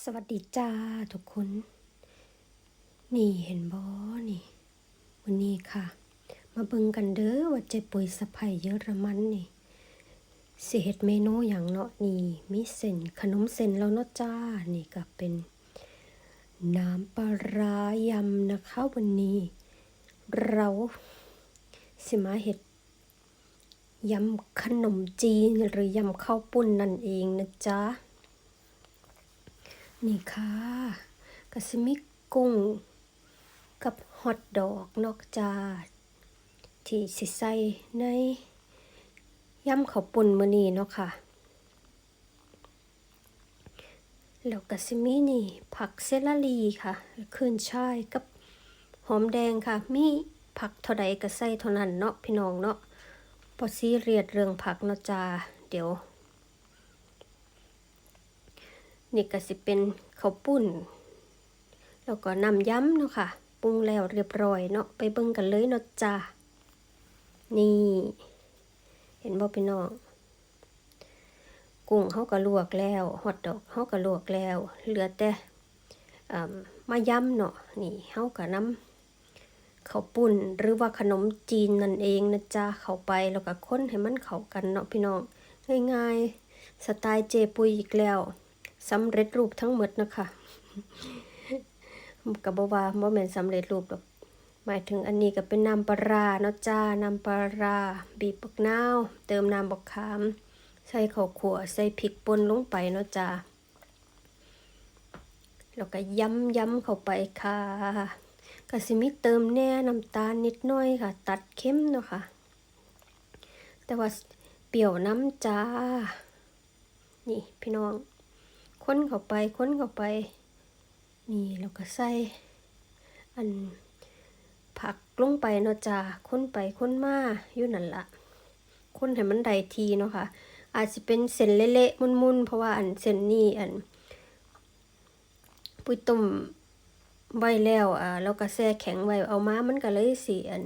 สวัสดีจ้าทุกคน นี่เห็นบอนี่วันนี้ค่ะ มาเบิ่งกันเด้อว่าเจ๊ปุ๋ยสะไพยเยอรมันนี่สิเฮ็ดเมนูอย่างเนาะนี่มีเส้นขนมเส้นแล้วเนาะจ้านี่ก็เป็น น้ำปลาร้ายำนะคะวันนี้ เราสิมาเฮ็ดยำขนมจีนหรือยำข้าวปุ้นนั่นเองนะจ๊ะ นี่ค่ะกะสิมิกุ้งกับฮอทดอกนอกจาที่สิใส่ในย่ำข้าวปุ่นมื้อนี้เนาะค่ะ แล้วกะสิมีนี่ ผักเซลารีค่ะขึ้นช่ายกับหอมแดงค่ะ มีผักเท่าใดก็ใส่เท่านั้นเนาะพี่น้องเนาะพอซีเรียดเรื่องผักเนาะจ้าเดี๋ยว นี่ก็สิเป็นข้าวปุ้น แล้วก็น้ำย้ำเนาะค่ะ ปรุงแล้วเรียบร้อยเนาะ ไปเบิ่งกันเลยเนาะจ้า นี่ เห็นบ่พี่น้อง กุ้งเขาก็ลวกแล้วฮอทดอกเขาก็ลวกแล้ว เหลือแต่มาย้ำเนาะ นี่เขาก็น้ำข้าวปุ้นหรือว่าขนมจีนนั่นเองนะจ๊ะเข้าไปแล้วก็ค้นให้มันเข้ากันเนาะพี่น้อง ง่ายๆ สไตล์เจปุยอีกแล้ว สำเร็จรูปทั้งหมดนะคะกับบว่าบ่แม่นสำเร็จรูปดอกหมายถึงอันนี้ก็เป็นน้ำปลาเนาะจ้าน้ำปลาบีบปักนาวเติมน้ำบักขาม ใส่ข้าวขั่วใส่พริกป่นลงไปเนาะจ้าแล้วก็ย้ำย้ำเข้าไปค่ะก็สิมีเติมแน่น้ำตาลนิดหน่อยค่ะ ตัดเข้มเนาะค่ะ แต่ว่าเปรี้ยวน้ำจ้า นี่พี่น้อง ค้นเข้าไปค้นเข้าไป นี่เราก็ใส่อันผักลงไปเนาะจ้าค้นไปค้นมาอยู่นั่นละค้นให้มันได้ทีเนาะค่ะ อาจจะเป็นเส้นเละๆมุนๆเพราะว่าอันเส้นนี้อันปุยต้มไว้แล้วอ่าแล้วก็แช่แข็งไว้เอามามันก็เลยสีอัน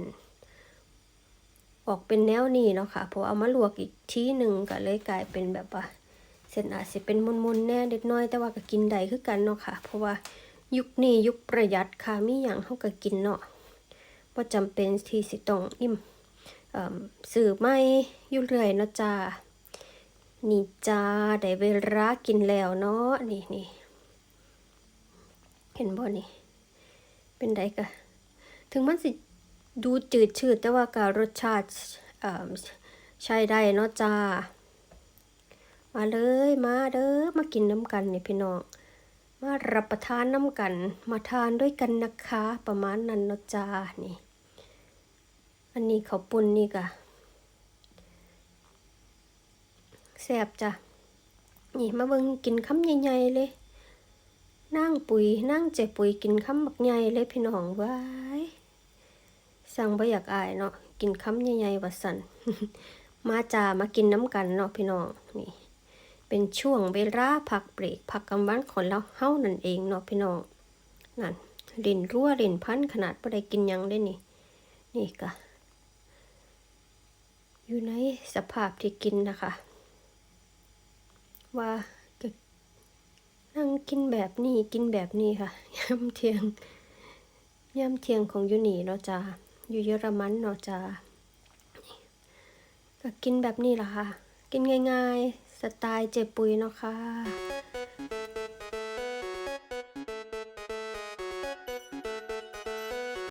ออกเป็นแนวนี้เนาะค่ะพอเอามาลวกอีกทีหนึ่งก็เลยกลายเป็นแบบว่า นอาจจะเป็นมุนๆแน่เด็กน้อยแต่ว่าก็กินได้คือกันเนาะค่ะ เพราะว่ายุคนี้ยุคประหยัดค่ะมีอย่างเขาก็กินเนาะว่าจำเป็นที่สิต้องอิ่มสื่อไม่ยุ่เรื่อยเนาะจ้านี่จ้าได้เวลากินแล้วเนาะนี่นี่เห็นบ่นี่ เป็นไดกะถึงมันสิดูจืดชืดแต่ว่าการรสชาติใช้ได้เนาะจ้า มาเลยมาเด้อมากินน้ำกันนี่พี่น้อง มารับประทานน้ำกัน มาทานด้วยกันนะคะ ประมาณนั้นนาะจ้านี่ อันนี้เขาปุ่นนี่กะแซ่บจ้ะนี่มาเบิ่งกินคำใหญ่ๆเลยนั่งปุ๋ยนั่งเจ็บปุ๋ยกินคำบักใหญ่เลยพี่น้องว้ายสั่งบ่อยากอายเนาะกินคำใหญ่ๆว่าสันมาจ้ามากินน้ำกันเนาะพี่น้องนี่ เป็นช่วงเวลาพักเบรกพักกลางวันของเราเฮ้านั่นเองเนาะพี่น้องนั่นลินรั่วลินพันขนาดบ่ได้กินยังได้นี่ นี่กะอยู่ในสภาพที่กินนะคะ ว่าจะนั่งกินแบบนี้กินแบบนี้ค่ะย่ำเทียงย่ำเทียงของยูนี่เนาะจ้าอยู่เยอรมันเนาะจ้าก็กินแบบนี้ล่ะค่ะ กินง่าย ๆ สไตล์เจ็บปุยเนาะค่ะ